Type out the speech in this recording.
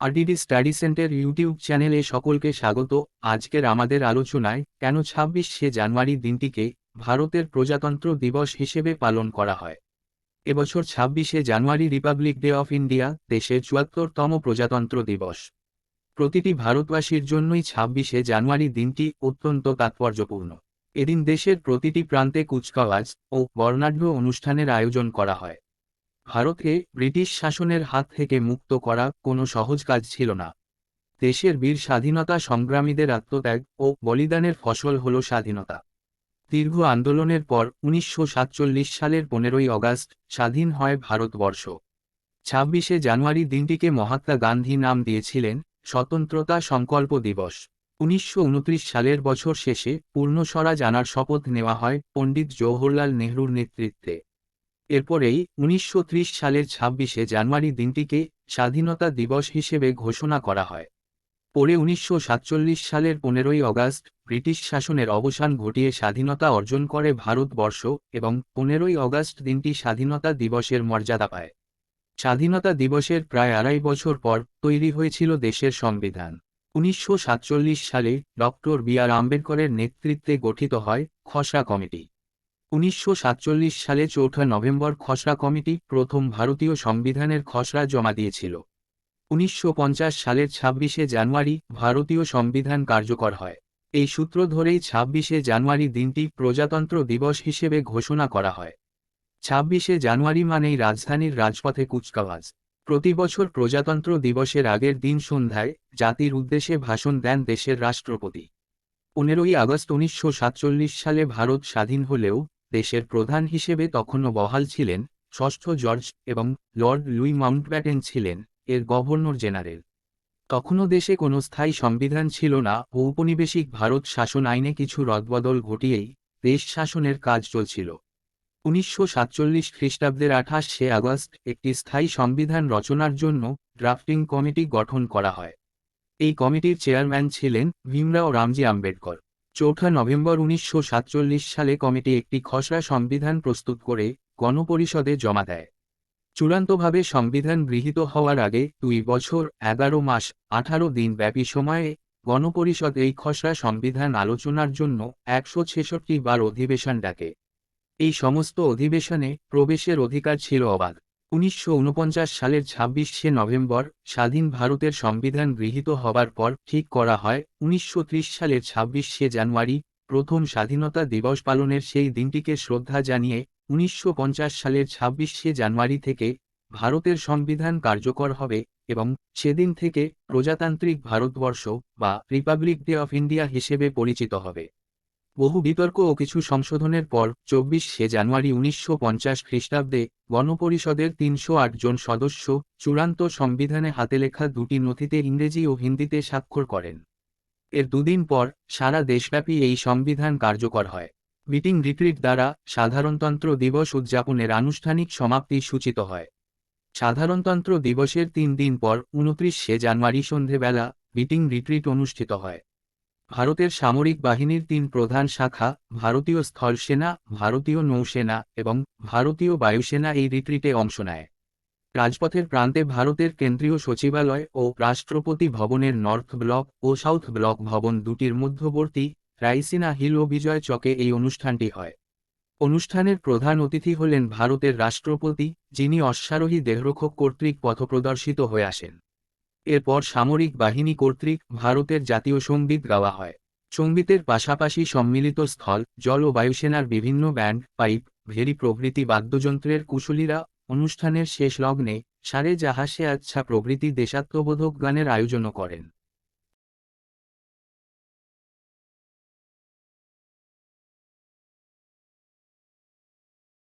RDD study centre YouTube চ্যানেলে সকলকে স্বাগত। আজকের আমাদের আলোচনায় কেন ছাব্বিশে জানুয়ারি দিনটিকে ভারতের প্রজাতন্ত্র দিবস হিসেবে পালন করা হয়? এবছর ছাব্বিশে January republic day of India দেশের চুয়াত্তরতম প্রজাতন্ত্র দিবস। প্রতিটি ভারতবাসীর জন্যই ছাব্বিশে জানুয়ারি দিনটি অত্যন্ত তাৎপর্যপূর্ণ। এদিন দেশের প্রতিটি প্রান্তে কুচকাওয়াজ ও বর্ণাঢ্য অনুষ্ঠানের আয়োজন করা হয়। ভারতকে ব্রিটিশ শাসনের হাত থেকে মুক্ত করা কোনো সহজ কাজ ছিল না। দেশের বীর স্বাধীনতা সংগ্রামীদের আত্মত্যাগ ও বলিদানের ফসল হল স্বাধীনতা। দীর্ঘ আন্দোলনের পর উনিশশো সাতচল্লিশ সালের পনেরোই অগাস্ট স্বাধীন হয় ভারতবর্ষ। ছাব্বিশে জানুয়ারি দিনটিকে মহাত্মা গান্ধী নাম দিয়েছিলেন স্বতন্ত্রতা সংকল্প দিবস। উনিশশো উনত্রিশ সালের বছর শেষে পূর্ণস্বরাজ আনার শপথ নেওয়া হয় পণ্ডিত জওহরলাল নেহরুর নেতৃত্বে। এরপরেই উনিশশো ত্রিশ সালের ছাব্বিশে জানুয়ারি দিনটিকে স্বাধীনতা দিবস হিসেবে ঘোষণা করা হয়। পরে উনিশশো সাতচল্লিশ সালের পনেরোই অগাস্ট ব্রিটিশ শাসনের অবসান ঘটিয়ে স্বাধীনতা অর্জন করে ভারতবর্ষ এবং পনেরোই অগাস্ট দিনটি স্বাধীনতা দিবসের মর্যাদা পায়। স্বাধীনতা দিবসের প্রায় আড়াই বছর পর তৈরি হয়েছিল দেশের সংবিধান। উনিশশো সাতচল্লিশ সালে ডক্টর বি আর আম্বেদকরের নেতৃত্বে গঠিত হয় খসড়া কমিটি। উনিশশো সাতচল্লিশ সালে চৌঠা নভেম্বর খসড়া কমিটি প্রথম ভারতীয় সংবিধানের খসড়া জমা দিয়েছিল। উনিশশো পঞ্চাশ সালের ছাব্বিশে জানুয়ারি ভারতীয় সংবিধান কার্যকর হয়। এই সূত্র ধরেই ছাব্বিশে জানুয়ারি দিনটি প্রজাতন্ত্র দিবস হিসেবে ঘোষণা করা হয়। ছাব্বিশে জানুয়ারি মানেই রাজধানীর রাজপথে কুচকাওয়াজ। প্রতি বছর প্রজাতন্ত্র দিবসের আগের দিন সন্ধ্যায় জাতির উদ্দেশ্যে ভাষণ দেন দেশের রাষ্ট্রপতি। পনেরোই আগস্ট উনিশশো সাতচল্লিশ সালে ভারত স্বাধীন হলেও দেশের প্রধান হিসেবে তখনও বহাল ছিলেন ষষ্ঠ জর্জ এবং লর্ড লুই মাউন্টব্যাটেন ছিলেন এর গভর্নর জেনারেল। তখনও দেশে কোনো স্থায়ী সংবিধান ছিল না ঔপনিবেশিক ভারত শাসন আইনে কিছু রদবদল ঘটিয়েই দেশ শাসনের কাজ চলছিল। উনিশশো সাতচল্লিশ খ্রিস্টাব্দের আঠাশে আগস্ট একটি স্থায়ী সংবিধান রচনার জন্য ড্রাফটিং কমিটি গঠন করা হয়। এই কমিটির চেয়ারম্যান ছিলেন ভীমরাও রামজি আম্বেদকর। চৌঠা নভেম্বর উনিশশো সাতচল্লিশ সালে কমিটি একটি খসড়া সংবিধান প্রস্তুত করে গণপরিষদে জমা দেয়। চূড়ান্তভাবে সংবিধান গৃহীত হওয়ার আগে দুই বছর, এগারো মাস, আঠারো দিন ব্যাপী সময়ে গণপরিষদ এই খসড়া সংবিধান আলোচনার জন্য একশো ছেষট্টি বার অধিবেশন ডাকে। এই সমস্ত অধিবেশনে প্রবেশের অধিকার ছিল অবাধ। উনিশশো ঊনপঞ্চাশ সালের ছাব্বিশে নভেম্বর স্বাধীন ভারতের সংবিধান গৃহীত হবার পর ঠিক করা হয়। উনিশশো ত্রিশ সালের ছাব্বিশে জানুয়ারি প্রথম স্বাধীনতা দিবস পালনের সেই দিনটিকে শ্রদ্ধা জানিয়ে উনিশশো পঞ্চাশ সালের ছাব্বিশে জানুয়ারি থেকে ভারতের সংবিধান কার্যকর হবে এবং সেদিন থেকে প্রজাতান্ত্রিক ভারতবর্ষ বা রিপাবলিক ডে অফ ইন্ডিয়া হিসেবে পরিচিত হবে। বহু বিতর্ক ও কিছু সংশোধনের পর চব্বিশে জানুয়ারি উনিশশো পঞ্চাশ খ্রিস্টাব্দে গণপরিষদের তিনশো আট জন সদস্য চূড়ান্ত সংবিধানে হাতে লেখা দুটি নথিতে ইংরেজি ও হিন্দিতে স্বাক্ষর করেন। এর দুদিন পর সারা দেশব্যাপী এই সংবিধান কার্যকর হয়। মিটিং রিট্রিট দ্বারা সাধারণতন্ত্র দিবস উদযাপনের আনুষ্ঠানিক সমাপ্তি সূচিত হয়। সাধারণতন্ত্র দিবসের তিন দিন পর উনত্রিশে জানুয়ারি সন্ধেবেলা মিটিং রিট্রিট অনুষ্ঠিত হয়। ভারতের সামরিক বাহিনীর তিন প্রধান শাখা, ভারতীয় স্থলসেনা, ভারতীয় নৌসেনা এবং ভারতীয় বায়ুসেনা এই রিট্রিটে অংশ নেয়। রাজপথের প্রান্তে ভারতের কেন্দ্রীয় সচিবালয় ও রাষ্ট্রপতি ভবনের নর্থ ব্লক ও সাউথ ব্লক ভবন দুটির মধ্যবর্তী রাইসিনা হিল ও বিজয় চকে এই অনুষ্ঠানটি হয়। অনুষ্ঠানের প্রধান অতিথি হলেন ভারতের রাষ্ট্রপতি, যিনি অশ্বারোহী দেহরক্ষক কর্তৃক পথপ্রদর্শিত হয়ে আসেন। এরপর সামরিক বাহিনী কর্তৃক ভারতের জাতীয় সংগীত গাওয়া হয়। সঙ্গীতের পাশাপাশি সম্মিলিত স্থল, জল ও বায়ুসেনার বিভিন্ন ব্যান্ড, পাইপ, ভেরি প্রভৃতি বাদ্যযন্ত্রের কুশলীরা অনুষ্ঠানের শেষ লগ্নে সারে জাহাসে আচ্ছা প্রভৃতি দেশাত্মবোধক গানের আয়োজনও করেন।